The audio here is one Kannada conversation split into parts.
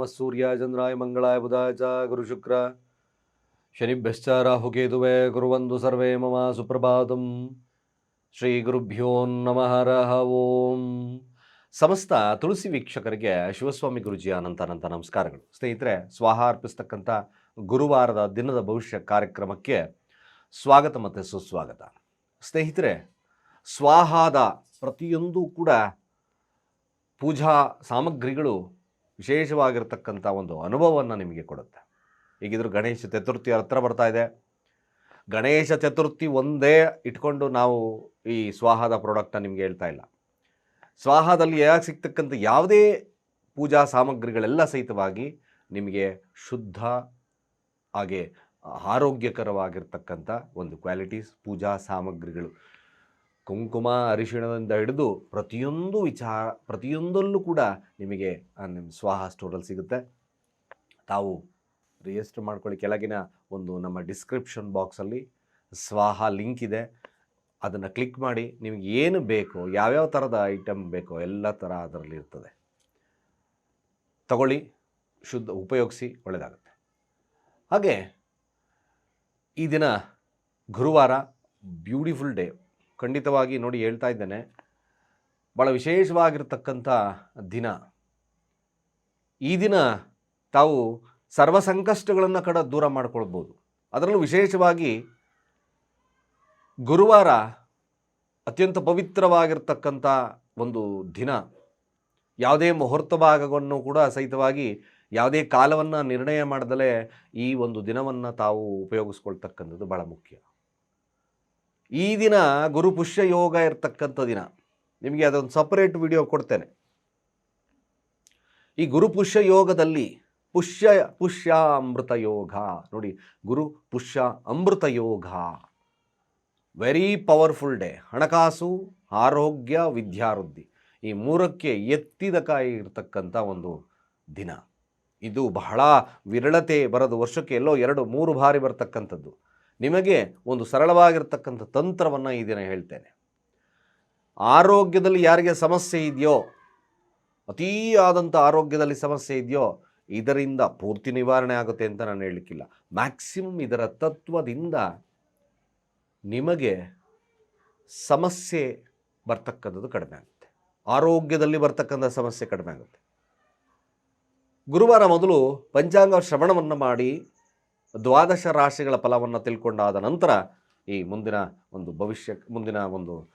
ನಮಃ ಸೂರ್ಯ ಚಂದ್ರಾಯ ಮಂಗಳಾಯ ಬುಧಾಯ ಚ ಗುರು ಶುಕ್ರ ಶನಿಭ್ಯಶ್ಚ ರಾಹುಕೇತುವೆ ಕುರುವಂದು ಸರ್ವೇ ಮಮ ಸುಪ್ರಭಾತಂ ಶ್ರೀ ಗುರುಭ್ಯೋ ನಮಃ ರಹ ಓಂ ಸಮಸ್ತ ತುಳಸಿ ವೀಕ್ಷಕರಿಗೆ ಶಿವಸ್ವಾಮಿ ಗುರುಜಿಯ ಅನಂತ ಅನಂತ ನಮಸ್ಕಾರಗಳು. ಸ್ನೇಹಿತರೆ, ಸ್ವಾಹ ಅರ್ಪಿಸ್ತಕ್ಕಂಥ ಗುರುವಾರದ ದಿನದ ಭವಿಷ್ಯ ಕಾರ್ಯಕ್ರಮಕ್ಕೆ ಸ್ವಾಗತ ಮತ್ತು ಸುಸ್ವಾಗತ. ಸ್ನೇಹಿತರೆ, ಸ್ವಾಹಾದ ಪ್ರತಿಯೊಂದು ಕೂಡ ಪೂಜಾ ಸಾಮಗ್ರಿಗಳು ವಿಶೇಷವಾಗಿರ್ತಕ್ಕಂಥ ಒಂದು ಅನುಭವವನ್ನು ನಿಮಗೆ ಕೊಡುತ್ತೆ. ಈಗಿದ್ರು ಗಣೇಶ ಚತುರ್ಥಿ ಹತ್ರ ಬರ್ತಾ ಇದೆ. ಗಣೇಶ ಚತುರ್ಥಿ ಒಂದೇ ಇಟ್ಕೊಂಡು ನಾವು ಈ ಸ್ವಾಹದ ಪ್ರಾಡಕ್ಟ್ನ ನಿಮಗೆ ಹೇಳ್ತಾ ಇಲ್ಲ. ಸ್ವಾಹದಲ್ಲಿ ಯಾಕೆ ಸಿಗ್ತಕ್ಕಂಥ ಯಾವುದೇ ಪೂಜಾ ಸಾಮಗ್ರಿಗಳೆಲ್ಲ ಸಹಿತವಾಗಿ ನಿಮಗೆ ಶುದ್ಧ ಹಾಗೆ ಆರೋಗ್ಯಕರವಾಗಿರ್ತಕ್ಕಂಥ ಒಂದು ಕ್ವಾಲಿಟೀಸ್ ಪೂಜಾ ಸಾಮಗ್ರಿಗಳು ಕುಂಕುಮ, ಅರಿಶಿಣದಿಂದ ಹಿಡಿದು ಪ್ರತಿಯೊಂದು ವಿಚಾರ, ಪ್ರತಿಯೊಂದಲ್ಲೂ ಕೂಡ ನಿಮಗೆ ನಿಮ್ಮ ಸ್ವಾಹ ಸ್ಟೋರಲ್ಲಿ ಸಿಗುತ್ತೆ. ತಾವು ರಿಜಿಸ್ಟರ್ ಮಾಡ್ಕೊಳ್ಳಿ ಕೆಳಗಿನ ಒಂದು ನಮ್ಮ ಡಿಸ್ಕ್ರಿಪ್ಷನ್ ಬಾಕ್ಸಲ್ಲಿ ಸ್ವಾಹ ಲಿಂಕ್ ಇದೆ. ಅದನ್ನು ಕ್ಲಿಕ್ ಮಾಡಿ, ನಿಮಗೆ ಏನು ಬೇಕೋ, ಯಾವ್ಯಾವ ಥರದ ಐಟಮ್ ಬೇಕೋ ಎಲ್ಲ ಥರ ಅದರಲ್ಲಿ ಇರ್ತದೆ. ತಗೊಳ್ಳಿ, ಶುದ್ಧ, ಉಪಯೋಗಿಸಿ ಒಳ್ಳೆಯದಾಗುತ್ತೆ ಹಾಗೆ, ಈ ದಿನ ಗುರುವಾರ ಬ್ಯೂಟಿಫುಲ್ ಡೇ ಖಂಡಿತವಾಗಿ ನೋಡಿ ಹೇಳ್ತಾ ಇದ್ದೇನೆ. ಭಾಳ ವಿಶೇಷವಾಗಿರ್ತಕ್ಕಂಥ ದಿನ. ಈ ದಿನ ತಾವು ಸರ್ವ ಸಂಕಷ್ಟಗಳನ್ನು ಕಡ ದೂರ ಮಾಡಿಕೊಳ್ಬೋದು. ಅದರಲ್ಲೂ ವಿಶೇಷವಾಗಿ ಗುರುವಾರ ಅತ್ಯಂತ ಪವಿತ್ರವಾಗಿರ್ತಕ್ಕಂಥ ಒಂದು ದಿನ. ಯಾವುದೇ ಮುಹೂರ್ತ ಭಾಗವನ್ನು ಕೂಡ ಸಹಿತವಾಗಿ ಯಾವುದೇ ಕಾಲವನ್ನು ನಿರ್ಣಯ ಮಾಡದಲೇ ಈ ಒಂದು ದಿನವನ್ನು ತಾವು ಉಪಯೋಗಿಸ್ಕೊಳ್ತಕ್ಕಂಥದ್ದು ಭಾಳ ಮುಖ್ಯ. ಈ ದಿನ ಗುರು ಪುಷ್ಯ ಯೋಗ ಇರತಕ್ಕಂಥ ದಿನ. ನಿಮಗೆ ಅದೊಂದು ಸಪರೇಟ್ ವಿಡಿಯೋ ಕೊಡ್ತೇನೆ. ಈ ಗುರು ಪುಷ್ಯ ಯೋಗದಲ್ಲಿ ಪುಷ್ಯ ಪುಷ್ಯ ಅಮೃತ ಯೋಗ. ನೋಡಿ, ಗುರು ಪುಷ್ಯ ಅಮೃತ ಯೋಗ. ವೆರಿ ಪವರ್ಫುಲ್ ಡೇ ಹಣಕಾಸು, ಆರೋಗ್ಯ, ವಿದ್ಯಾವೃದ್ಧಿ. ಈ ಮೂರಕ್ಕೆ ಎತ್ತಿದ ಕಾಯಿ ಇರತಕ್ಕಂಥ ಒಂದು ದಿನ. ಇದು ಬಹಳ ವಿರಳತೆ ಬರೋದು ವರ್ಷಕ್ಕೆ ಎಲ್ಲೋ ಎರಡು, ಮೂರು ಬಾರಿ ಬರ್ತಕ್ಕಂಥದ್ದು. ನಿಮಗೆ ಒಂದು ಸರಳವಾಗಿರ್ತಕ್ಕಂಥ ತಂತ್ರವನ್ನು ಈ ದಿನ ಹೇಳ್ತೇನೆ. ಆರೋಗ್ಯದಲ್ಲಿ ಯಾರಿಗೆ ಸಮಸ್ಯೆ ಇದೆಯೋ ಅತೀಯಾದಂಥ ಆರೋಗ್ಯದಲ್ಲಿ ಸಮಸ್ಯೆ ಇದೆಯೋ, ಇದರಿಂದ ಪೂರ್ತಿ ನಿವಾರಣೆ ಆಗುತ್ತೆ ಅಂತ ನಾನು ಹೇಳಲಿಕ್ಕಿಲ್ಲ. ಮ್ಯಾಕ್ಸಿಮಮ್ ಇದರ ತತ್ವದಿಂದ ನಿಮಗೆ ಸಮಸ್ಯೆ ಬರ್ತಕ್ಕಂಥದ್ದು ಕಡಿಮೆ ಆಗುತ್ತೆ. ಆರೋಗ್ಯದಲ್ಲಿ ಬರ್ತಕ್ಕಂಥ ಸಮಸ್ಯೆ ಕಡಿಮೆ ಆಗುತ್ತೆ. ಗುರುವಾರ ಮೊದಲು ಪಂಚಾಂಗ ಶ್ರವಣವನ್ನು ಮಾಡಿ ದ್ವಾದಶ ರಾಶಿಗಳ ಫಲವನ್ನು ತಿಳ್ಕೊಂಡಾದ ನಂತರ ಈ ಮುಂದಿನ ಒಂದು ಭವಿಷ್ಯ, ಮುಂದಿನ ಒಂದು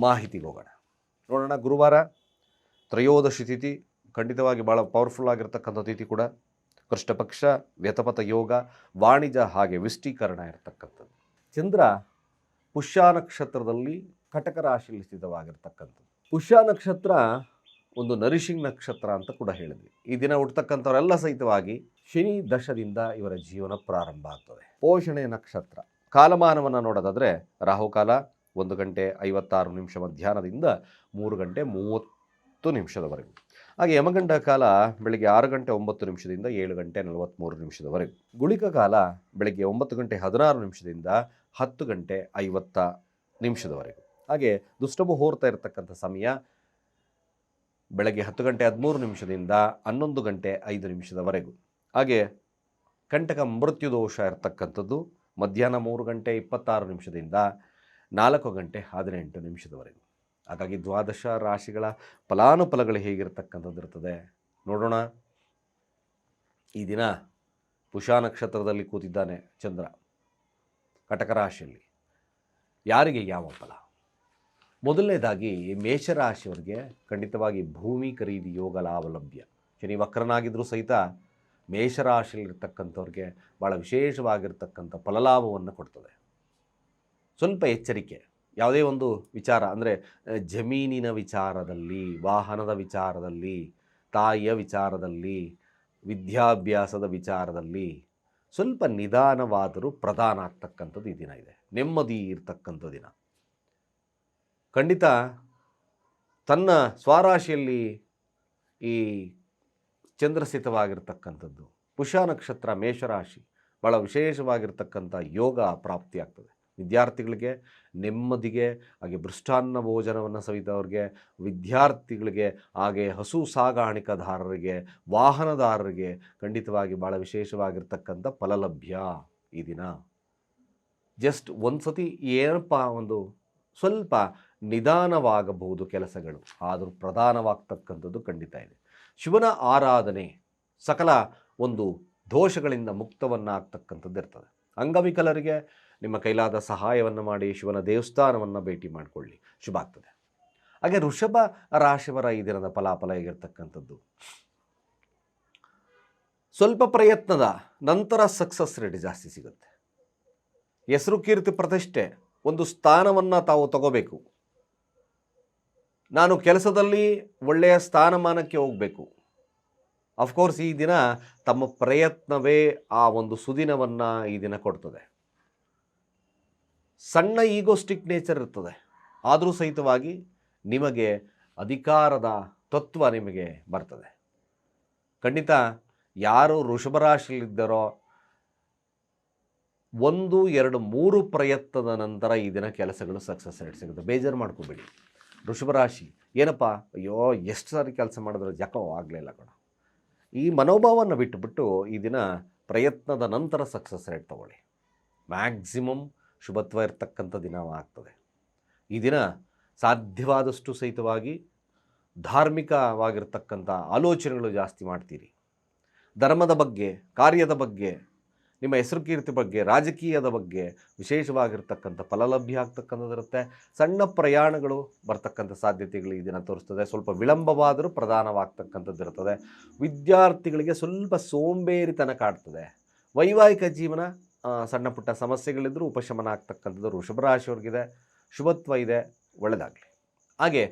ಮಾಹಿತಿಗೆ ಹೋಗೋಣ. ನೋಡೋಣ, ಗುರುವಾರ ತ್ರಯೋದಶಿ ತಿಥಿ, ಖಂಡಿತವಾಗಿ ಭಾಳ ಪವರ್ಫುಲ್ ಆಗಿರ್ತಕ್ಕಂಥ ತಿಥಿ ಕೂಡ. ಕೃಷ್ಣಪಕ್ಷ, ವ್ಯತಪಥ ಯೋಗ, ವಾಣಿಜ್ಯ ಹಾಗೆ ವಿಷ್ಟೀಕರಣ ಇರತಕ್ಕಂಥದ್ದು. ಚಂದ್ರ ಪುಷ್ಯ ನಕ್ಷತ್ರದಲ್ಲಿ ಕಟಕ ರಾಶಿಯಲ್ಲಿ ಸ್ಥಿತವಾಗಿರ್ತಕ್ಕಂಥದ್ದು. ಪುಷ್ಯ ನಕ್ಷತ್ರ ಒಂದು ನರಿಶಿಂಗ್ ನಕ್ಷತ್ರ ಅಂತ ಕೂಡ ಹೇಳಿದ್ವಿ. ಈ ದಿನ ಹುಟ್ಟತಕ್ಕಂಥವರೆಲ್ಲ ಸಹಿತವಾಗಿ ಶನಿ ದಶದಿಂದ ಇವರ ಜೀವನ ಪ್ರಾರಂಭ ಆಗ್ತದೆ. ಪೋಷಣೆ ನಕ್ಷತ್ರ. ಕಾಲಮಾನವನ್ನು ನೋಡೋದಾದರೆ ರಾಹುಕಾಲ ಒಂದು ಗಂಟೆ ಐವತ್ತಾರು ನಿಮಿಷ ಮಧ್ಯಾಹ್ನದಿಂದ ಮೂರು ಗಂಟೆ ಮೂವತ್ತು ನಿಮಿಷದವರೆಗೂ. ಹಾಗೆ ಯಮಗಂಡ ಕಾಲ ಬೆಳಗ್ಗೆ ಆರು ಗಂಟೆ ಒಂಬತ್ತು ನಿಮಿಷದಿಂದ ಏಳು ಗಂಟೆ ನಲವತ್ತ್ಮೂರು ನಿಮಿಷದವರೆಗೂ. ಗುಳಿಕ ಕಾಲ ಬೆಳಗ್ಗೆ ಒಂಬತ್ತು ಗಂಟೆ ಹದಿನಾರು ನಿಮಿಷದಿಂದ ಹತ್ತು ಗಂಟೆ ಐವತ್ತ ನಿಮಿಷದವರೆಗೂ. ಹಾಗೆ ಹೋರ್ತಾ ಇರತಕ್ಕಂಥ ಸಮಯ ಬೆಳಗ್ಗೆ ಹತ್ತು ಗಂಟೆ ಹದಿಮೂರು ನಿಮಿಷದಿಂದ ಹನ್ನೊಂದು ಗಂಟೆ ಐದು ನಿಮಿಷದವರೆಗೂ. ಹಾಗೆ ಕಂಟಕ ಮೃತ್ಯು ದೋಷ ಇರತಕ್ಕಂಥದ್ದು ಮಧ್ಯಾಹ್ನ ಮೂರು ಗಂಟೆ ಇಪ್ಪತ್ತಾರು ನಿಮಿಷದಿಂದ ನಾಲ್ಕು ಗಂಟೆ ಹದಿನೆಂಟು ನಿಮಿಷದವರೆಗೂ. ಹಾಗಾಗಿ ದ್ವಾದಶ ರಾಶಿಗಳ ಫಲಾನುಫಲಗಳು ಹೇಗಿರ್ತಕ್ಕಂಥದ್ದು ಇರ್ತದೆ ನೋಡೋಣ. ಈ ದಿನ ಪುಷಾ ನಕ್ಷತ್ರದಲ್ಲಿ ಕೂತಿದ್ದಾನೆ ಚಂದ್ರ. ಕಟಕ ರಾಶಿಯಲ್ಲಿ ಯಾರಿಗೆ ಯಾವ ಫಲ? ಮೊದಲನೇದಾಗಿ ಮೇಷರಾಶಿಯವರಿಗೆ ಖಂಡಿತವಾಗಿ ಭೂಮಿ ಖರೀದಿ ಯೋಗ ಲಾವಲಂಬ್ಯ ಲಭ್ಯ ಶನಿ ವಕ್ರನಾಗಿದ್ದರೂ ಸಹಿತ ಮೇಷರಾಶಿಯಲ್ಲಿರ್ತಕ್ಕಂಥವ್ರಿಗೆ ಭಾಳ ವಿಶೇಷವಾಗಿರ್ತಕ್ಕಂಥ ಫಲಲಾಭವನ್ನು ಕೊಡ್ತದೆ. ಸ್ವಲ್ಪ ಎಚ್ಚರಿಕೆ, ಯಾವುದೇ ಒಂದು ವಿಚಾರ ಅಂದರೆ ಜಮೀನಿನ ವಿಚಾರದಲ್ಲಿ, ವಾಹನದ ವಿಚಾರದಲ್ಲಿ, ತಾಯಿಯ ವಿಚಾರದಲ್ಲಿ, ವಿದ್ಯಾಭ್ಯಾಸದ ವಿಚಾರದಲ್ಲಿ ಸ್ವಲ್ಪ ನಿಧಾನವಾದರೂ ಪ್ರಧಾನ ಆಗ್ತಕ್ಕಂಥದ್ದು ಈ ದಿನ ಇದೆ. ನೆಮ್ಮದಿ ಇರ್ತಕ್ಕಂಥ ದಿನ. ಖಂಡಿತ ತನ್ನ ಸ್ವರಾಶಿಯಲ್ಲಿ ಈ ಚಂದ್ರಸ್ಥಿತವಾಗಿರ್ತಕ್ಕಂಥದ್ದು ಪುಷ ನಕ್ಷತ್ರ ಮೇಷರಾಶಿ ಭಾಳ ವಿಶೇಷವಾಗಿರ್ತಕ್ಕಂಥ ಯೋಗ ಪ್ರಾಪ್ತಿಯಾಗ್ತದೆ. ವಿದ್ಯಾರ್ಥಿಗಳಿಗೆ ನೆಮ್ಮದಿಗೆ, ಹಾಗೆ ಭೃಷ್ಟಾನ್ನ ಭೋಜನವನ್ನು ಸವಿತವ್ರಿಗೆ ವಿದ್ಯಾರ್ಥಿಗಳಿಗೆ, ಹಾಗೆ ಹಸು ಸಾಗಾಣಿಕೆದಾರರಿಗೆ, ವಾಹನದಾರರಿಗೆ ಖಂಡಿತವಾಗಿ ಭಾಳ ವಿಶೇಷವಾಗಿರ್ತಕ್ಕಂಥ ಫಲಲಭ್ಯ ಈ ದಿನ. ಜಸ್ಟ್ ಒಂದು ಸತಿ ಏನಪ್ಪ ಒಂದು ಸ್ವಲ್ಪ ನಿಧಾನವಾಗಬಹುದು ಕೆಲಸಗಳು. ಆದರೂ ಪ್ರಧಾನವಾಗ್ತಕ್ಕಂಥದ್ದು ಖಂಡಿತ ಇದೆ. ಶಿವನ ಆರಾಧನೆ ಸಕಲ ಒಂದು ದೋಷಗಳಿಂದ ಮುಕ್ತವನ್ನಾಗ್ತಕ್ಕಂಥದ್ದು ಇರ್ತದೆ. ಅಂಗವಿಕಲರಿಗೆ ನಿಮ್ಮ ಕೈಲಾದ ಸಹಾಯವನ್ನು ಮಾಡಿ, ಶಿವನ ದೇವಸ್ಥಾನವನ್ನು ಭೇಟಿ ಮಾಡಿಕೊಳ್ಳಿ. ಶುಭ ಆಗ್ತದೆ. ಹಾಗೆ ಋಷಭ ರಾಶಿಯವರ ಈ ದಿನದ ಫಲಾಫಲ ಹೇಗಿರ್ತಕ್ಕಂಥದ್ದು? ಸ್ವಲ್ಪ ಪ್ರಯತ್ನದ ನಂತರ ಸಕ್ಸಸ್ ರೇಟ್ ಜಾಸ್ತಿ ಸಿಗುತ್ತೆ. ಹೆಸರು ಕೀರ್ತಿ ಪ್ರತಿಷ್ಠೆ ಒಂದು ಸ್ಥಾನವನ್ನು ತಾವು ತಗೋಬೇಕು. ನಾನು ಕೆಲಸದಲ್ಲಿ ಒಳ್ಳೆಯ ಸ್ಥಾನಮಾನಕ್ಕೆ ಹೋಗಬೇಕು. ಅಫ್ಕೋರ್ಸ್ ಈ ದಿನ ತಮ್ಮ ಪ್ರಯತ್ನವೇ ಆ ಒಂದು ಸುದಿನವನ್ನು ಈ ದಿನ ಕೊಡ್ತದೆ. ಸಣ್ಣ ಈಗೋಸ್ಟಿಕ್ ನೇಚರ್ ಇರ್ತದೆ. ಆದರೂ ಸಹಿತವಾಗಿ ನಿಮಗೆ ಅಧಿಕಾರದ ತತ್ವ ನಿಮಗೆ ಬರ್ತದೆ. ಖಂಡಿತ ಯಾರು ವೃಷಭರಾಶಿಯಲ್ಲಿದ್ದರೋ ಒಂದು, ಎರಡು, ಮೂರು ಪ್ರಯತ್ನದ ನಂತರ ಈ ದಿನ ಕೆಲಸಗಳು ಸಕ್ಸಸ್ ರೇಟ್ ಸಿಗುತ್ತೆ. ಬೇಜಾರು ಮಾಡ್ಕೋಬೇಡಿ. ವೃಷಭರಾಶಿ. ಏನಪ್ಪ? ಅಯ್ಯೋ, ಎಷ್ಟು ಸಾರಿ ಕೆಲಸ ಮಾಡಿದ್ರೆ ಯಾಕೋ ಆಗಲಿಲ್ಲ ಕಣ. ಈ ಮನೋಭಾವವನ್ನು ಬಿಟ್ಟುಬಿಟ್ಟು ಈ ದಿನ ಪ್ರಯತ್ನದ ನಂತರ ಸಕ್ಸಸ್ ರೇಟ್ ತಗೊಳ್ಳಿ. ಮ್ಯಾಕ್ಸಿಮಮ್ ಶುಭತ್ವ ಇರ್ತಕ್ಕಂಥ ದಿನ ಆಗ್ತದೆ. ಈ ದಿನ ಸಾಧ್ಯವಾದಷ್ಟು ಸಹಿತವಾಗಿ ಧಾರ್ಮಿಕವಾಗಿರ್ತಕ್ಕಂಥ ಆಲೋಚನೆಗಳು ಜಾಸ್ತಿ ಮಾಡ್ತೀರಿ. ಧರ್ಮದ ಬಗ್ಗೆ, ಕಾರ್ಯದ ಬಗ್ಗೆ ನಿಮ್ಮ ಹೆಸರು ಕೀರ್ತಿ ಬಗ್ಗೆ, ರಾಜಕೀಯದ ಬಗ್ಗೆ ವಿಶೇಷವಾಗಿರ್ತಕ್ಕಂಥ ಫಲಲಭ್ಯ ಆಗ್ತಕ್ಕಂಥದ್ದಿರುತ್ತೆ. ಸಣ್ಣ ಪ್ರಯಾಣಗಳು ಬರ್ತಕ್ಕಂಥ ಸಾಧ್ಯತೆಗಳು ಈ ದಿನ ತೋರಿಸ್ತದೆ. ಸ್ವಲ್ಪ ವಿಳಂಬವಾದರೂ ಪ್ರಧಾನವಾಗ್ತಕ್ಕಂಥದ್ದು ಇರ್ತದೆ ವಿದ್ಯಾರ್ಥಿಗಳಿಗೆ ಸ್ವಲ್ಪ ಸೋಂಬೇರಿತನ ಕಾಡ್ತದೆ. ವೈವಾಹಿಕ ಜೀವನ ಸಣ್ಣ ಪುಟ್ಟ ಸಮಸ್ಯೆಗಳಿದ್ದರೂ ಉಪಶಮನ ಆಗ್ತಕ್ಕಂಥದ್ದು ವೃಷಭ ರಾಶಿಯವ್ರಿಗಿದೆ. ಶುಭತ್ವ ಇದೆ ಒಳ್ಳೆಯದಾಗಲಿ ಹಾಗೆ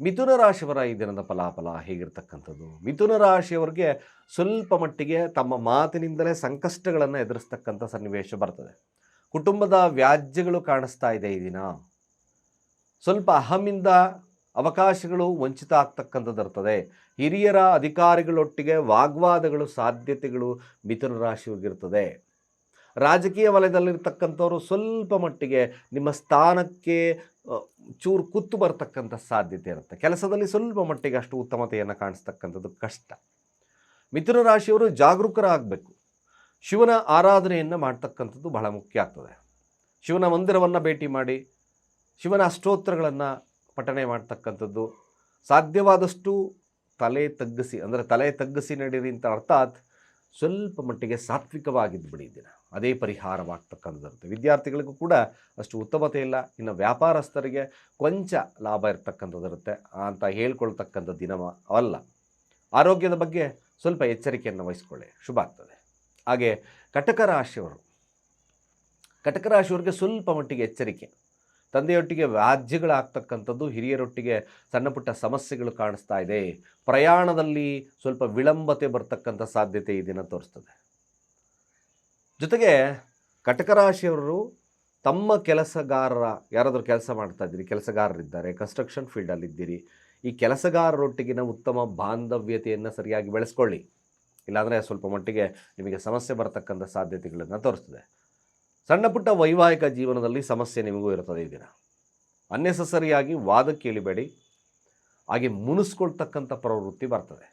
ಮಿಥುನ ರಾಶಿಯವರ ಈ ದಿನದ ಫಲಾಫಲ ಹೇಗಿರ್ತಕ್ಕಂಥದ್ದು? ಮಿಥುನ ರಾಶಿಯವರಿಗೆ ಸ್ವಲ್ಪ ಮಟ್ಟಿಗೆ ತಮ್ಮ ಮಾತಿನಿಂದಲೇ ಸಂಕಷ್ಟಗಳನ್ನು ಎದುರಿಸ್ತಕ್ಕಂಥ ಸನ್ನಿವೇಶ ಬರ್ತದೆ. ಕುಟುಂಬದ ವ್ಯಾಜ್ಯಗಳು ಕಾಣಿಸ್ತಾ ಇದೆ ಈ ದಿನ. ಸ್ವಲ್ಪ ಅಹಮಿಂದ ಅವಕಾಶಗಳು ವಂಚಿತ ಆಗ್ತಕ್ಕಂಥದ್ದು ಇರ್ತದೆ. ಹಿರಿಯರ ಅಧಿಕಾರಿಗಳೊಟ್ಟಿಗೆ ವಾಗ್ವಾದಗಳು, ಸಾಧ್ಯತೆಗಳು ಮಿಥುನ ರಾಶಿಯಾಗಿರ್ತದೆ ರಾಜಕೀಯ ವಲಯದಲ್ಲಿರ್ತಕ್ಕಂಥವ್ರು ಸ್ವಲ್ಪ ಮಟ್ಟಿಗೆ ನಿಮ್ಮ ಸ್ಥಾನಕ್ಕೆ ಚೂರು ಕುತ್ತು ಬರ್ತಕ್ಕಂಥ ಸಾಧ್ಯತೆ ಇರುತ್ತೆ. ಕೆಲಸದಲ್ಲಿ ಸ್ವಲ್ಪ ಮಟ್ಟಿಗೆ ಅಷ್ಟು ಉತ್ತಮತೆಯನ್ನು ಕಾಣಿಸ್ತಕ್ಕಂಥದ್ದು ಕಷ್ಟ. ಮಿಥುನ ರಾಶಿಯವರು ಜಾಗರೂಕರಾಗಬೇಕು. ಶಿವನ ಆರಾಧನೆಯನ್ನು ಮಾಡ್ತಕ್ಕಂಥದ್ದು ಬಹಳ ಮುಖ್ಯ ಆಗ್ತದೆ. ಶಿವನ ಮಂದಿರವನ್ನು ಭೇಟಿ ಮಾಡಿ, ಶಿವನ ಅಷ್ಟೋತ್ರಗಳನ್ನು ಪಠಣೆ ಮಾಡ್ತಕ್ಕಂಥದ್ದು ಸಾಧ್ಯವಾದಷ್ಟು ತಲೆ ತಗ್ಗಿಸಿ, ಅಂದರೆ ತಲೆ ತಗ್ಗಿಸಿ ನಡೀರಿ ಅಂತ ಅರ್ಥಾತ್ ಸ್ವಲ್ಪ ಮಟ್ಟಿಗೆ ಸಾತ್ವಿಕವಾಗಿದ್ದು ಬಿಡಿ ದಿನ. ಅದೇ ಪರಿಹಾರವಾಗ್ತಕ್ಕಂಥದ್ದು. ವಿದ್ಯಾರ್ಥಿಗಳಿಗೂ ಕೂಡ ಅಷ್ಟು ಉತ್ತಮತೆ ಇಲ್ಲ. ಇನ್ನು ವ್ಯಾಪಾರಸ್ಥರಿಗೆ ಕೊಂಚ ಲಾಭ ಇರ್ತಕ್ಕಂಥದ್ದಿರುತ್ತೆ ಅಂತ ಹೇಳ್ಕೊಳ್ತಕ್ಕಂಥ ದಿನ ಅಲ್ಲ. ಆರೋಗ್ಯದ ಬಗ್ಗೆ ಸ್ವಲ್ಪ ಎಚ್ಚರಿಕೆಯನ್ನು ವಹಿಸ್ಕೊಳ್ಳಿ. ಶುಭ ಆಗ್ತದೆ. ಹಾಗೆ ಕಟಕ ರಾಶಿಯವರು. ಕಟಕ ರಾಶಿಯವರಿಗೆ ಸ್ವಲ್ಪ ಮಟ್ಟಿಗೆ ಎಚ್ಚರಿಕೆ. ತಂದೆಯೊಟ್ಟಿಗೆ ವ್ಯಾಜ್ಯಗಳಾಗ್ತಕ್ಕಂಥದ್ದು, ಹಿರಿಯರೊಟ್ಟಿಗೆ ಸಣ್ಣ ಪುಟ್ಟ ಸಮಸ್ಯೆಗಳು ಕಾಣಿಸ್ತಾ ಇದೆ. ಪ್ರಯಾಣದಲ್ಲಿ ಸ್ವಲ್ಪ ವಿಳಂಬತೆ ಬರ್ತಕ್ಕಂಥ ಸಾಧ್ಯತೆ ಈ ದಿನ ತೋರಿಸ್ತದೆ. ಜೊತೆಗೆ ಕಟಕ ರಾಶಿಯವರು ತಮ್ಮ ಕೆಲಸಗಾರರ, ಯಾರಾದರೂ ಕೆಲಸ ಮಾಡ್ತಾ ಇದ್ದೀರಿ, ಕೆಲಸಗಾರರಿದ್ದಾರೆ ಕನ್ಸ್ಟ್ರಕ್ಷನ್ ಫೀಲ್ಡಲ್ಲಿದ್ದೀರಿ ಈ ಕೆಲಸಗಾರರೊಟ್ಟಿಗಿನ ಉತ್ತಮ ಬಾಂಧವ್ಯತೆಯನ್ನು ಸರಿಯಾಗಿ ಬೆಳೆಸ್ಕೊಳ್ಳಿ. ಇಲ್ಲಾಂದರೆ ಸ್ವಲ್ಪ ಮಟ್ಟಿಗೆ ನಿಮಗೆ ಸಮಸ್ಯೆ ಬರತಕ್ಕಂಥ ಸಾಧ್ಯತೆಗಳನ್ನು ತೋರಿಸ್ತದೆ. ಸಣ್ಣ ಪುಟ್ಟ ವೈವಾಹಿಕ ಜೀವನದಲ್ಲಿ ಸಮಸ್ಯೆ ನಿಮಗೂ ಇರ್ತದೆ ಈ ದಿನ. ಅನ್ನೆಸಸರಿಯಾಗಿ ವಾದ ಕೇಳಿಬೇಡಿ ಹಾಗೆ ಮುನಿಸ್ಕೊಳ್ತಕ್ಕಂಥ ಪ್ರವೃತ್ತಿ ಬರ್ತದೆ.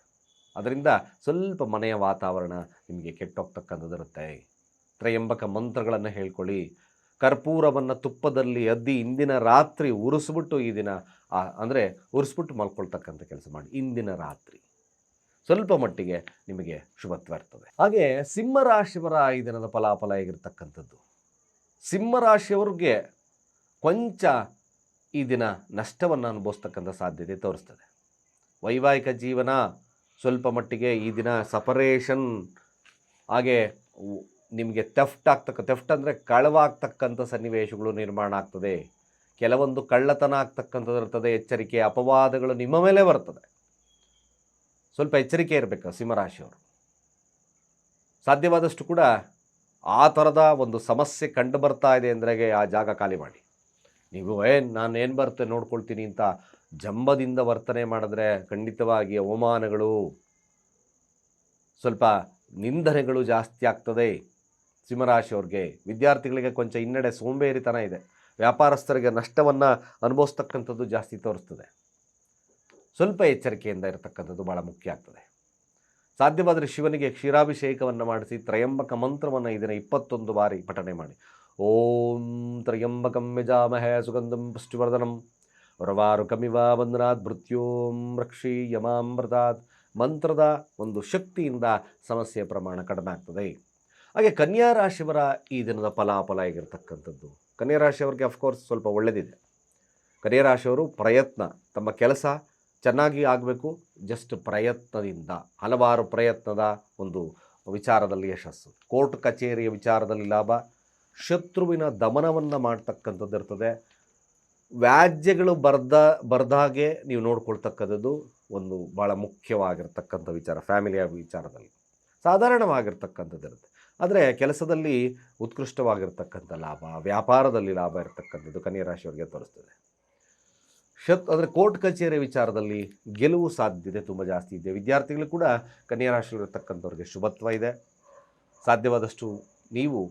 ಅದರಿಂದ ಸ್ವಲ್ಪ ಮನೆಯ ವಾತಾವರಣ ನಿಮಗೆ ಕೆಟ್ಟೋಗ್ತಕ್ಕಂಥದ್ದು ಇರುತ್ತೆ. ತ್ರಯಂಬಕ ಮಂತ್ರಗಳನ್ನು ಹೇಳ್ಕೊಳ್ಳಿ. ಕರ್ಪೂರವನ್ನು ತುಪ್ಪದಲ್ಲಿ ಅದ್ದಿ ಇಂದಿನ ರಾತ್ರಿ ಉರಿಸ್ಬಿಟ್ಟು ಈ ದಿನ ಅಂದರೆ ಉರಿಸ್ಬಿಟ್ಟು ಮಲ್ಕೊಳ್ತಕ್ಕಂಥ ಕೆಲಸ ಮಾಡಿ. ಇಂದಿನ ರಾತ್ರಿ. ಸ್ವಲ್ಪ ಮಟ್ಟಿಗೆ ನಿಮಗೆ ಶುಭತ್ವ ಇರ್ತದೆ ಹಾಗೆ ಸಿಂಹರಾಶಿಯವರ ಈ ದಿನದ ಫಲಾಫಲ ಹೇಗಿರ್ತಕ್ಕಂಥದ್ದು? ಸಿಂಹರಾಶಿಯವ್ರಿಗೆ ಕೊಂಚ ಈ ದಿನ ನಷ್ಟವನ್ನು ಅನುಭವಿಸ್ತಕ್ಕಂಥ ಸಾಧ್ಯತೆ ತೋರಿಸ್ತದೆ. ವೈವಾಹಿಕ ಜೀವನ ಸ್ವಲ್ಪ ಮಟ್ಟಿಗೆ ಈ ದಿನ ಸಪರೇಷನ್, ಹಾಗೆ ನಿಮಗೆ ತೆಫ್ಟ್ ಆಗ್ತಕ್ಕ ತೆಫ್ಟ್ ಅಂದರೆ ಕಳವಾಗ್ತಕ್ಕಂಥ ಸನ್ನಿವೇಶಗಳು ನಿರ್ಮಾಣ ಆಗ್ತದೆ. ಕೆಲವೊಂದು ಕಳ್ಳತನ ಆಗ್ತಕ್ಕಂಥದ್ದು ಇರ್ತದೆ ಎಚ್ಚರಿಕೆ, ಅಪವಾದಗಳು ನಿಮ್ಮ ಮೇಲೆ ಬರ್ತದೆ. ಸ್ವಲ್ಪ ಎಚ್ಚರಿಕೆ ಇರಬೇಕು ಸಿಂಹರಾಶಿಯವರು. ಸಾಧ್ಯವಾದಷ್ಟು ಕೂಡ ಆ ಥರದ ಒಂದು ಸಮಸ್ಯೆ ಕಂಡು ಬರ್ತಾ ಇದೆ ಅಂದರೆ ಆ ಜಾಗ ಖಾಲಿ ಮಾಡಿ. ನೀವು ಏನು ನಾನು ಏನು ಬರುತ್ತೆ ನೋಡ್ಕೊಳ್ತೀನಿ ಅಂತ ಜಂಬದಿಂದ ವರ್ತನೆ ಮಾಡಿದ್ರೆ ಖಂಡಿತವಾಗಿ ಅವಮಾನಗಳು, ಸ್ವಲ್ಪ ನಿಂದನೆಗಳು ಜಾಸ್ತಿ ಆಗ್ತದೆ. ಸಿಂಹರಾಶಿಯವ್ರಿಗೆ. ವಿದ್ಯಾರ್ಥಿಗಳಿಗೆ ಕೊಂಚ ಹಿನ್ನಡೆ ಸೋಂಬೇರಿತನ ಇದೆ. ವ್ಯಾಪಾರಸ್ಥರಿಗೆ ನಷ್ಟವನ್ನು ಅನುಭವಿಸ್ತಕ್ಕಂಥದ್ದು ಜಾಸ್ತಿ ತೋರಿಸ್ತದೆ. ಸ್ವಲ್ಪ ಎಚ್ಚರಿಕೆಯಿಂದ ಇರತಕ್ಕಂಥದ್ದು ಭಾಳ ಮುಖ್ಯ ಆಗ್ತದೆ. ಸಾಧ್ಯವಾದರೆ ಶಿವನಿಗೆ ಕ್ಷೀರಾಭಿಷೇಕವನ್ನು ಮಾಡಿಸಿ ತ್ರಯಂಬಕ ಮಂತ್ರವನ್ನು ಇದನ್ನು ಇಪ್ಪತ್ತೊಂದು ಬಾರಿ ಪಠನೆ ಮಾಡಿ. ಓಂ ತ್ರಯಂಬಕಂ ಯಜಾಮಹೆ ಸುಗಂಧಂ ಪುಷ್ಟಿವರ್ಧನಂ. ವರವಾರು ಕಮಿವ ಬಂಧನಾತ್ ಮೃತ್ಯೋಂ ರಕ್ಷಿ ಯಮಾಮೃತಾತ್ ಮಂತ್ರದ ಒಂದು ಶಕ್ತಿಯಿಂದ ಸಮಸ್ಯೆಯ ಪ್ರಮಾಣ ಕಡಿಮೆ ಆಗ್ತದೆ. ಹಾಗೆ ಕನ್ಯಾ ರಾಶಿಯವರ ಈ ದಿನದ ಫಲಾಫಲ ಆಗಿರ್ತಕ್ಕಂಥದ್ದು ಕನ್ಯಾ ರಾಶಿಯವರಿಗೆ ಅಫ್ಕೋರ್ಸ್ ಸ್ವಲ್ಪ ಒಳ್ಳೆಯದಿದೆ ಕನ್ಯಾ ರಾಶಿಯವರು ಪ್ರಯತ್ನ, ತಮ್ಮ ಕೆಲಸ ಚೆನ್ನಾಗಿ ಆಗಬೇಕು ಜಸ್ಟ್ ಪ್ರಯತ್ನದಿಂದ, ಹಲವಾರು ಪ್ರಯತ್ನದ ಒಂದು ವಿಚಾರದಲ್ಲಿ ಯಶಸ್ಸು. ಕೋರ್ಟ್ ಕಚೇರಿಯ ವಿಚಾರದಲ್ಲಿ ಲಾಭ, ಶತ್ರುವಿನ ದಮನವನ್ನು ಮಾಡ್ತಕ್ಕಂಥದ್ದು ಇರ್ತದೆ. ವ್ಯಾಜ್ಯಗಳು ಬರ್ದ ಬರ್ದಾಗೆ ನೀವು ನೋಡ್ಕೊಳ್ತಕ್ಕಂಥದ್ದು ಒಂದು ಭಾಳ ಮುಖ್ಯವಾಗಿರ್ತಕ್ಕಂಥ ವಿಚಾರ ಫ್ಯಾಮಿಲಿಯ ವಿಚಾರದಲ್ಲಿ. ಸಾಧಾರಣವಾಗಿರ್ತಕ್ಕಂಥದ್ದು ಇರುತ್ತೆ. ಆದರೆ ಕೆಲಸದಲ್ಲಿ ಉತ್ಕೃಷ್ಟವಾಗಿರ್ತಕ್ಕಂಥ ಲಾಭ, ವ್ಯಾಪಾರದಲ್ಲಿ ಲಾಭ ಇರತಕ್ಕಂಥದ್ದು ಕನ್ಯಾ ರಾಶಿಯವರಿಗೆ ತೋರಿಸ್ತದೆ. ಶತ್, ಅಂದರೆ ಕೋರ್ಟ್ ಕಚೇರಿ ವಿಚಾರದಲ್ಲಿ ಗೆಲುವು ಸಾಧ್ಯತೆ ತುಂಬ ಜಾಸ್ತಿ ಇದೆ. ವಿದ್ಯಾರ್ಥಿಗಳು ಕೂಡ ಕನ್ಯಾ ರಾಶಿಯಲ್ಲಿರ್ತಕ್ಕಂಥವ್ರಿಗೆ ಶುಭತ್ವ ಇದೆ. ಸಾಧ್ಯವಾದಷ್ಟು ನೀವು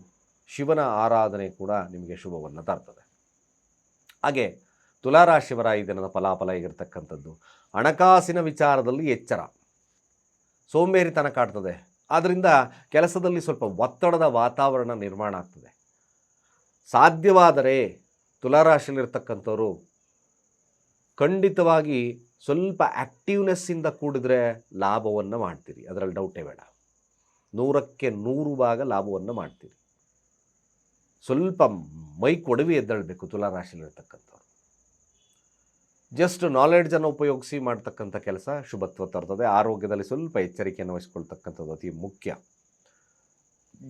ಶಿವನ ಆರಾಧನೆ ಕೂಡ ನಿಮಗೆ ಶುಭವನ್ನು ತರ್ತದೆ. ಹಾಗೆ ತುಲಾರಾಶಿಯವರ ಈ ದಿನದ ಫಲಾಫಲ ಹೇಗಿರ್ತಕ್ಕಂಥದ್ದು? ಹಣಕಾಸಿನ ವಿಚಾರದಲ್ಲಿ ಎಚ್ಚರ. ಸೋಂಬೇರಿತನ ಕಾಡ್ತದೆ ಆದ್ದರಿಂದ ಕೆಲಸದಲ್ಲಿ ಸ್ವಲ್ಪ ಒತ್ತಡದ ವಾತಾವರಣ ನಿರ್ಮಾಣ ಆಗ್ತದೆ. ಸಾಧ್ಯವಾದರೆ ತುಲಾರಾಶಿಯಲ್ಲಿರ್ತಕ್ಕಂಥವರು ಖಂಡಿತವಾಗಿ ಸ್ವಲ್ಪ ಆ್ಯಕ್ಟಿವ್ನೆಸ್ಸಿಂದ ಕೂಡಿದ್ರೆ ಲಾಭವನ್ನು ಮಾಡ್ತೀರಿ. ಅದರಲ್ಲಿ ಡೌಟೇ ಬೇಡ. ನೂರಕ್ಕೆ ನೂರು ಭಾಗ ಲಾಭವನ್ನು ಮಾಡ್ತೀರಿ. ಸ್ವಲ್ಪ ಮೈ ಕೊಡವಿ ಎದ್ದೇಳಬೇಕು ತುಲಾರಾಶಿಯಲ್ಲಿರ್ತಕ್ಕಂಥವ್ರು. ಜಸ್ಟ್ ನಾಲೆಡ್ಜನ್ನು ಉಪಯೋಗಿಸಿ ಮಾಡ್ತಕ್ಕಂಥ ಕೆಲಸ ಶುಭತ್ವ ತರ್ತದೆ. ಆರೋಗ್ಯದಲ್ಲಿ ಸ್ವಲ್ಪ ಎಚ್ಚರಿಕೆಯನ್ನು ವಹಿಸ್ಕೊಳ್ತಕ್ಕಂಥದ್ದು ಅತಿ ಮುಖ್ಯ.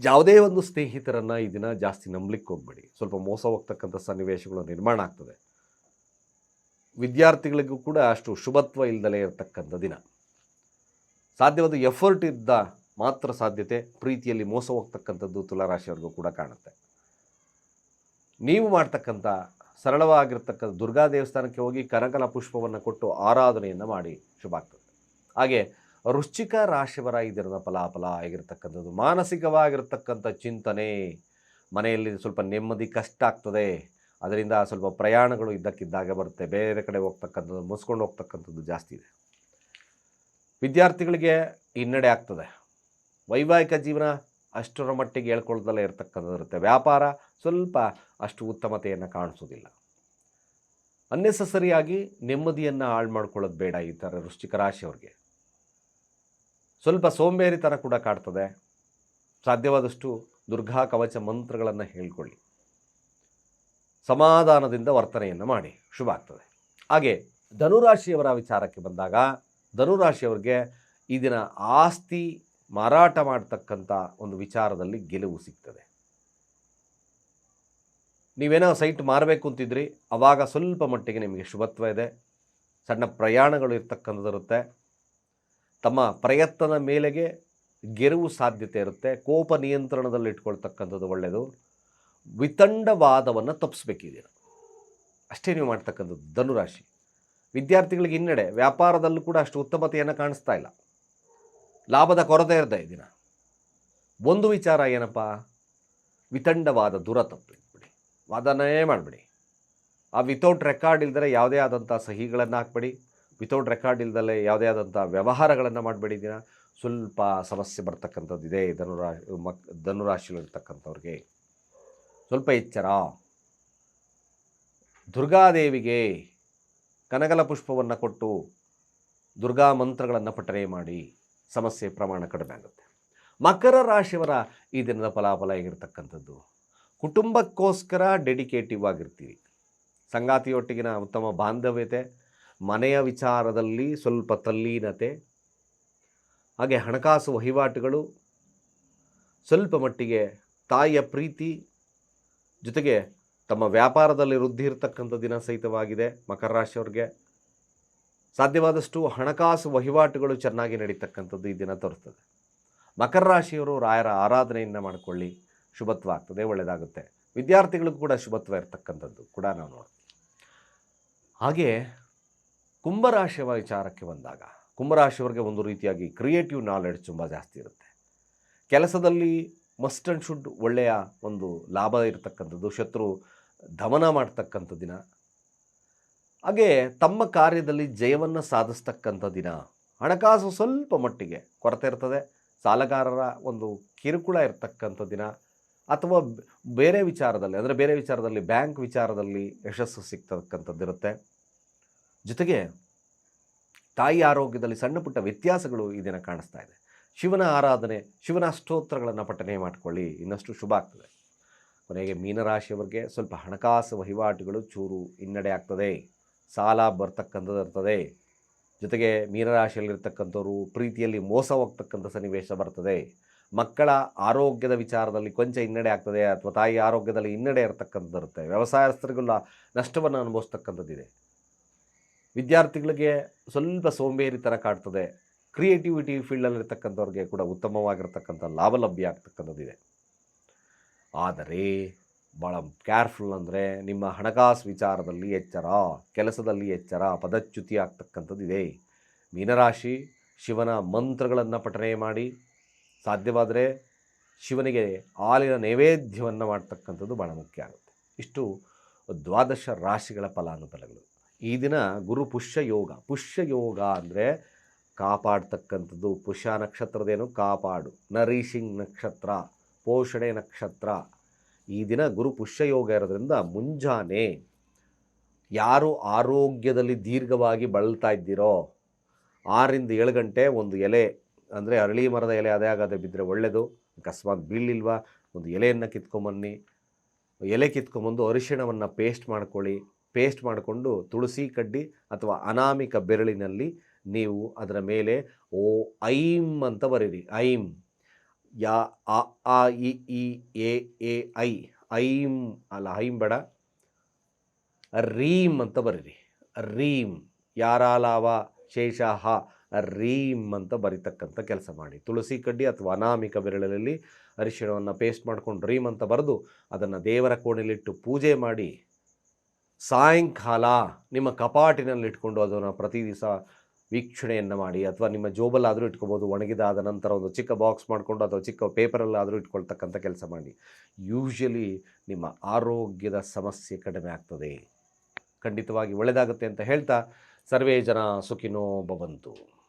ಯಾವುದೇ ಒಂದು ಸ್ನೇಹಿತರನ್ನು ಈ ದಿನ ಜಾಸ್ತಿ ನಂಬಲಿಕ್ಕೆ ಹೋಗ್ಬೇಡಿ. ಸ್ವಲ್ಪ ಮೋಸ ಹೋಗ್ತಕ್ಕಂಥ ಸನ್ನಿವೇಶಗಳು ನಿರ್ಮಾಣ ಆಗ್ತದೆ. ವಿದ್ಯಾರ್ಥಿಗಳಿಗೂ ಕೂಡ ಅಷ್ಟು ಶುಭತ್ವ ಇಲ್ಲದಲೇ ಇರತಕ್ಕಂಥ ದಿನ. ಸಾಧ್ಯವಾದ ಎಫರ್ಟ್ ಇದ್ದ ಮಾತ್ರ ಸಾಧ್ಯತೆ, ಪ್ರೀತಿಯಲ್ಲಿ ಮೋಸ ಹೋಗ್ತಕ್ಕಂಥದ್ದು ತುಲಾರಾಶಿಯವ್ರಿಗೂ ಕೂಡ ಕಾಣುತ್ತೆ. ನೀವು ಮಾಡ್ತಕ್ಕಂಥ ಸರಳವಾಗಿರ್ತಕ್ಕಂಥ ದುರ್ಗಾ ದೇವಸ್ಥಾನಕ್ಕೆ ಹೋಗಿ ಕನಕನ ಪುಷ್ಪವನ್ನು ಕೊಟ್ಟು ಆರಾಧನೆಯನ್ನು ಮಾಡಿ ಶುಭ ಆಗ್ತದೆ ಹಾಗೆ ವೃಶ್ಚಿಕ ರಾಶಿವರ ಇದರದ ಫಲಾಫಲ ಆಗಿರ್ತಕ್ಕಂಥದ್ದು, ಮಾನಸಿಕವಾಗಿರ್ತಕ್ಕಂಥ ಚಿಂತನೆ, ಮನೆಯಲ್ಲಿ ಸ್ವಲ್ಪ ನೆಮ್ಮದಿ ಕಷ್ಟ ಆಗ್ತದೆ, ಅದರಿಂದ ಸ್ವಲ್ಪ ಪ್ರಯಾಣಗಳು ಇದ್ದಕ್ಕಿದ್ದಾಗೆ ಬರುತ್ತೆ, ಬೇರೆ ಕಡೆ ಹೋಗ್ತಕ್ಕಂಥದ್ದು, ಮುಸ್ಕೊಂಡು ಹೋಗ್ತಕ್ಕಂಥದ್ದು ಜಾಸ್ತಿ ಇದೆ. ವಿದ್ಯಾರ್ಥಿಗಳಿಗೆ ಹಿನ್ನಡೆ ಆಗ್ತದೆ. ವೈವಾಹಿಕ ಜೀವನ ಅಷ್ಟರ ಮಟ್ಟಿಗೆ ಹೇಳ್ಕೊಳ್ದಲ್ಲೇ ಇರತಕ್ಕಂಥದ್ದು ಇರುತ್ತೆ ವ್ಯಾಪಾರ ಸ್ವಲ್ಪ ಅಷ್ಟು ಉತ್ತಮತೆಯನ್ನು ಕಾಣಿಸೋದಿಲ್ಲ. ಅನ್ನೆಸಸರಿಯಾಗಿ ನೆಮ್ಮದಿಯನ್ನು ಹಾಳು ಮಾಡ್ಕೊಳ್ಳೋದು ಬೇಡ ಈ ಥರ ವೃಶ್ಚಿಕ ರಾಶಿಯವ್ರಿಗೆ ಸ್ವಲ್ಪ ಸೋಂಬೇರಿತನ ಕೂಡ ಕಾಡ್ತದೆ ಸಾಧ್ಯವಾದಷ್ಟು ದುರ್ಗಾ ಕವಚ ಮಂತ್ರಗಳನ್ನು ಹೇಳ್ಕೊಳ್ಳಿ. ಸಮಾಧಾನದಿಂದ ವರ್ತನೆಯನ್ನು ಮಾಡಿ, ಶುಭ ಆಗ್ತದೆ. ಹಾಗೆ ಧನುರಾಶಿಯವರ ವಿಚಾರಕ್ಕೆ ಬಂದಾಗ, ಧನುರಾಶಿಯವರಿಗೆ ಈ ದಿನ ಆಸ್ತಿ ಮಾರಾಟ ಮಾಡ್ತಕ್ಕಂಥ ಒಂದು ವಿಚಾರದಲ್ಲಿ ಗೆಲುವು ಸಿಗ್ತದೆ. ನೀವೇನೋ ಸೈಟ್ ಮಾರಬೇಕು ಅಂತಿದ್ರಿ ಆವಾಗ ಸ್ವಲ್ಪ ಮಟ್ಟಿಗೆ ನಿಮಗೆ ಶುಭತ್ವ ಇದೆ. ಸಣ್ಣ ಪ್ರಯಾಣಗಳು ಇರ್ತಕ್ಕಂಥದ್ದಿರುತ್ತೆ ತಮ್ಮ ಪ್ರಯತ್ನದ ಮೇಲೆಗೆ ಗೆರುವು ಸಾಧ್ಯತೆ ಇರುತ್ತೆ. ಕೋಪ ನಿಯಂತ್ರಣದಲ್ಲಿ ಇಟ್ಕೊಳ್ತಕ್ಕಂಥದ್ದು ಒಳ್ಳೆಯದು ವಿತಂಡವಾದವನ್ನು ತಪ್ಪಿಸ್ಬೇಕಿದ್ದೀರ ಅಷ್ಟೇ ನೀವು ಮಾಡ್ತಕ್ಕಂಥದ್ದು ಧನುರಾಶಿ. ವಿದ್ಯಾರ್ಥಿಗಳಿಗೆ ಹಿನ್ನಡೆ, ವ್ಯಾಪಾರದಲ್ಲೂ ಕೂಡ ಅಷ್ಟು ಉತ್ತಮತೆಯನ್ನು ಕಾಣಿಸ್ತಾ ಇಲ್ಲ. ಲಾಭದ ಕೊರತೆ ಇರ್ತಾ ಇದ್ದೀರ? ಒಂದು ವಿಚಾರ ಏನಪ್ಪ? ವಿತಂಡವಾದ ದೂರ ತಪ್ಪಿಟ್ಬಿಡಿ ವಾದನೇ ಮಾಡಿಬಿಡಿ. ಆ ವಿತೌಟ್ ರೆಕಾರ್ಡ್ ಇಲ್ದರೆ ಯಾವುದೇ ಆದಂಥ ಸಹಿಗಳನ್ನು ಹಾಕ್ಬೇಡಿ. ವಿತೌಟ್ ರೆಕಾರ್ಡ್ ಇಲ್ದಲೆ ಯಾವುದೇ ಆದಂಥ ವ್ಯವಹಾರಗಳನ್ನು ಮಾಡಬೇಡಿ ದಿನ. ಸ್ವಲ್ಪ ಸಮಸ್ಯೆ ಬರ್ತಕ್ಕಂಥದ್ದು ಇದೆ. ಧನುರಾ, ಮಕ್ ಸ್ವಲ್ಪ ಎಚ್ಚರ. ದುರ್ಗಾದೇವಿಗೆ ಕನಗಲ ಪುಷ್ಪವನ್ನು ಕೊಟ್ಟು ದುರ್ಗಾ ಮಂತ್ರಗಳನ್ನು ಪಠನೆ ಮಾಡಿ ಸಮಸ್ಯೆ ಪ್ರಮಾಣ ಕಡಿಮೆ ಆಗುತ್ತೆ. ಮಕರ ರಾಶಿಯವರ ಈ ದಿನದ ಫಲಾಫಲ ಹೇಗಿರ್ತಕ್ಕಂಥದ್ದು? ಕುಟುಂಬಕ್ಕೋಸ್ಕರ ಡೆಡಿಕೇಟಿವ್ ಆಗಿರ್ತೀವಿ ಸಂಗಾತಿಯೊಟ್ಟಿಗಿನ ಉತ್ತಮ ಬಾಂಧವ್ಯತೆ, ಮನೆಯ ವಿಚಾರದಲ್ಲಿ ಸ್ವಲ್ಪ ತಲ್ಲೀನತೆ, ಹಾಗೆ ಹಣಕಾಸು ವಹಿವಾಟುಗಳು, ಸ್ವಲ್ಪ ಮಟ್ಟಿಗೆ ತಾಯಿಯ ಪ್ರೀತಿ ಜೊತೆಗೆ ತಮ್ಮ ವ್ಯಾಪಾರದಲ್ಲಿ ವೃದ್ಧಿ ಇರತಕ್ಕಂಥ ದಿನ ಸಹಿತವಾಗಿದೆ ಮಕರ ರಾಶಿಯವ್ರಿಗೆ. ಸಾಧ್ಯವಾದಷ್ಟು ಹಣಕಾಸು ವಹಿವಾಟುಗಳು ಚೆನ್ನಾಗಿ ನಡೀತಕ್ಕಂಥದ್ದು ಈ ದಿನ ತೋರಿಸ್ತದೆ ಮಕರ ರಾಶಿಯವರು ರಾಯರ ಆರಾಧನೆಯನ್ನು ಮಾಡಿಕೊಳ್ಳಿ. ಶುಭತ್ವ ಆಗ್ತದೆ ಒಳ್ಳೆಯದಾಗುತ್ತೆ ವಿದ್ಯಾರ್ಥಿಗಳಿಗೂ ಕೂಡ ಶುಭತ್ವ ಇರತಕ್ಕಂಥದ್ದು ಕೂಡ ನಾವು ನೋಡ್ತೀವಿ. ಹಾಗೆ ಕುಂಭರಾಶಿಯ ವಿಚಾರಕ್ಕೆ ಬಂದಾಗ, ಕುಂಭರಾಶಿಯವರಿಗೆ ಒಂದು ರೀತಿಯಾಗಿ ಕ್ರಿಯೇಟಿವ್ ನಾಲೆಡ್ಜ್ ತುಂಬ ಜಾಸ್ತಿ ಇರುತ್ತೆ. ಕೆಲಸದಲ್ಲಿ ಮಸ್ಟ್ ಆ್ಯಂಡ್ ಶುಡ್ ಒಳ್ಳೆಯ ಒಂದು ಲಾಭ ಇರತಕ್ಕಂಥದ್ದು, ಶತ್ರು ದಮನ ಮಾಡ್ತಕ್ಕಂಥ ದಿನ. ಹಾಗೆ ತಮ್ಮ ಕಾರ್ಯದಲ್ಲಿ ಜಯವನ್ನು ಸಾಧಿಸ್ತಕ್ಕಂಥ ದಿನ, ಹಣಕಾಸು ಸ್ವಲ್ಪ ಮಟ್ಟಿಗೆ ಕೊರತೆ ಇರ್ತದೆ, ಸಾಲಗಾರರ ಒಂದು ಕಿರುಕುಳ ಇರತಕ್ಕಂಥ ದಿನ ಅಥವಾ ಬೇರೆ ವಿಚಾರದಲ್ಲಿ, ಅಂದರೆ ಬೇರೆ ವಿಚಾರದಲ್ಲಿ ಬ್ಯಾಂಕ್ ವಿಚಾರದಲ್ಲಿ ಯಶಸ್ಸು ಸಿಗ್ತಕ್ಕಂಥದ್ದಿರುತ್ತೆ. ಜೊತೆಗೆ ತಾಯಿ ಆರೋಗ್ಯದಲ್ಲಿ ಸಣ್ಣ ಪುಟ್ಟ ವ್ಯತ್ಯಾಸಗಳು ಈ ದಿನ ಕಾಣಿಸ್ತಾ ಇದೆ. ಶಿವನ ಆರಾಧನೆ, ಶಿವನ ಅಷ್ಟೋತ್ತರಗಳನ್ನು ಪಠನೆ ಮಾಡಿಕೊಳ್ಳಿ, ಇನ್ನಷ್ಟು ಶುಭ ಆಗ್ತದೆ. ಕೊನೆಗೆ ಮೀನರಾಶಿಯವರಿಗೆ ಸ್ವಲ್ಪ ಹಣಕಾಸು ವಹಿವಾಟುಗಳು ಚೂರು ಹಿನ್ನಡೆ ಆಗ್ತದೆ, ಸಾಲ ಬರ್ತಕ್ಕಂಥದ್ದು ಇರ್ತದೆ. ಜೊತೆಗೆ ಮೀನರಾಶಿಯಲ್ಲಿರ್ತಕ್ಕಂಥವ್ರು ಪ್ರೀತಿಯಲ್ಲಿ ಮೋಸ ಹೋಗ್ತಕ್ಕಂಥ ಸನ್ನಿವೇಶ ಬರ್ತದೆ. ಮಕ್ಕಳ ಆರೋಗ್ಯದ ವಿಚಾರದಲ್ಲಿ ಕೊಂಚ ಹಿನ್ನಡೆ ಆಗ್ತದೆ ಅಥವಾ ತಾಯಿ ಆರೋಗ್ಯದಲ್ಲಿ ಹಿನ್ನಡೆ ಇರತಕ್ಕಂಥದ್ದು ಇರುತ್ತೆ. ವ್ಯವಸಾಯಸ್ಥರಿಗೆಲ್ಲ ನಷ್ಟವನ್ನು ಅನುಭವಿಸ್ತಕ್ಕಂಥದ್ದಿದೆ. ವಿದ್ಯಾರ್ಥಿಗಳಿಗೆ ಸ್ವಲ್ಪ ಸೋಂಬೇರಿತನ ಕಾಡ್ತದೆ ಕ್ರಿಯೇಟಿವಿಟಿ ಫೀಲ್ಡಲ್ಲಿರ್ತಕ್ಕಂಥವ್ರಿಗೆ ಕೂಡ ಉತ್ತಮವಾಗಿರ್ತಕ್ಕಂಥ ಲಾಭ ಲಭ್ಯ ಆಗ್ತಕ್ಕಂಥದ್ದಿದೆ. ಆದರೆ ಭಾಳ ಕೇರ್ಫುಲ್ ಅಂದರೆ ನಿಮ್ಮ ಹಣಕಾಸು ವಿಚಾರದಲ್ಲಿ ಎಚ್ಚರ, ಕೆಲಸದಲ್ಲಿ ಎಚ್ಚರ, ಪದಚ್ಯುತಿ ಆಗ್ತಕ್ಕಂಥದ್ದಿದೆ. ಮೀನರಾಶಿ ಶಿವನ ಮಂತ್ರಗಳನ್ನು ಪಠನೆ ಮಾಡಿ ಸಾಧ್ಯವಾದರೆ ಶಿವನಿಗೆ ಹಾಲಿನ ನೈವೇದ್ಯವನ್ನು ಮಾಡ್ತಕ್ಕಂಥದ್ದು ಭಾಳ ಮುಖ್ಯ ಆಗುತ್ತೆ. ಇಷ್ಟು ದ್ವಾದಶ ರಾಶಿಗಳ ಫಲಾನುಫಲಗಳು ಈ ದಿನ ಗುರು ಪುಷ್ಯ ಯೋಗ. ಪುಷ್ಯ ಯೋಗ ಅಂದರೆ ಕಾಪಾಡ್ತಕ್ಕಂಥದ್ದು ಪುಷ್ಯ ನಕ್ಷತ್ರದೇನು? ಕಾಪಾಡು. ನರೀಶಿಂಗ್ ನಕ್ಷತ್ರ, ಪೋಷಣೆ ನಕ್ಷತ್ರ. ಈ ದಿನ ಗುರು ಪುಷ್ಯ ಯೋಗ ಇರೋದ್ರಿಂದ ಮುಂಜಾನೆ ಯಾರು ಆರೋಗ್ಯದಲ್ಲಿ ದೀರ್ಘವಾಗಿ ಬಳಲ್ತಾ ಇದ್ದೀರೋ ಆರರಿಂದ ಏಳು ಗಂಟೆ ಒಂದು ಎಲೆ ಅಂದರೆ ಅರಳಿ ಮರದ ಎಲೆ ಅದೇ ಆಗದೆ ಬಿದ್ದರೆ ಒಳ್ಳೆಯದು ಅಕಸ್ಮಾತ್ ಬೀಳಿಲ್ವಾ ಒಂದು ಎಲೆಯನ್ನು ಕಿತ್ಕೊಂಬನ್ನಿ. ಎಲೆ ಕಿತ್ಕೊಂಬಂದು ಅರಿಶಿಣವನ್ನು ಪೇಸ್ಟ್ ಮಾಡ್ಕೊಳ್ಳಿ. ಪೇಸ್ಟ್ ಮಾಡಿಕೊಂಡು ತುಳಸಿ ಕಡ್ಡಿ ಅಥವಾ ಅನಾಮಿಕ ಬೆರಳಿನಲ್ಲಿ ನೀವು ಅದರ ಮೇಲೆ ಓ ಐಮ್ ಅಂತ ಬರೀರಿ. ಐಮ್. ಯಾ, ಆ ಆ, ಇ ಇ, ಎ ಎ, ಐ. ಐಮ್ ಅಲ್ಲ, ಐಮ್ ಬೇಡ. ರೀಮ್ ಅಂತ ಬರೀರಿ. ರೀಮ್. ಯಾರಾಲಾವ ಶೇಷಾಹ. ರೀಮ್ ಅಂತ ಬರಿತಕ್ಕಂಥ ಕೆಲಸ ಮಾಡಿ. ತುಳಸಿ ಕಡ್ಡಿ ಅಥವಾ ಅನಾಮಿಕ ಬೆರಳಲ್ಲಿ ಅರಿಶಿಣವನ್ನು ಪೇಸ್ಟ್ ಮಾಡ್ಕೊಂಡು ರೀಮ್ ಅಂತ ಬರೆದು ಅದನ್ನು ದೇವರ ಕೋಣೆಯಲ್ಲಿಟ್ಟು ಪೂಜೆ ಮಾಡಿ. ಸಾಯಂಕಾಲ ನಿಮ್ಮ ಕಪಾಟಿನಲ್ಲಿ ಇಟ್ಕೊಂಡು ಅದನ್ನು ಪ್ರತಿ ದಿವಸ ವೀಕ್ಷಣೆಯನ್ನು ಮಾಡಿ ಅಥವಾ ನಿಮ್ಮ ಜೋಬಲ್ಲಾದರೂ ಇಟ್ಕೋಬೋದು. ಒಣಗಿದಾದ ನಂತರ ಒಂದು ಚಿಕ್ಕ ಬಾಕ್ಸ್ ಮಾಡಿಕೊಂಡು ಅಥವಾ ಚಿಕ್ಕ ಪೇಪರಲ್ಲಾದರೂ ಇಟ್ಕೊಳ್ತಕ್ಕಂಥ ಕೆಲಸ ಮಾಡಿ. ಯೂಶ್ವಲಿ ನಿಮ್ಮ ಆರೋಗ್ಯದ ಸಮಸ್ಯೆ ಕಡಿಮೆ ಆಗ್ತದೆ. ಖಂಡಿತವಾಗಿ ಒಳ್ಳೆಯದಾಗುತ್ತೆ ಅಂತ ಹೇಳ್ತಾ ಸರ್ವೇ ಜನ ಸುಖಿನೋ ಭವಂತು.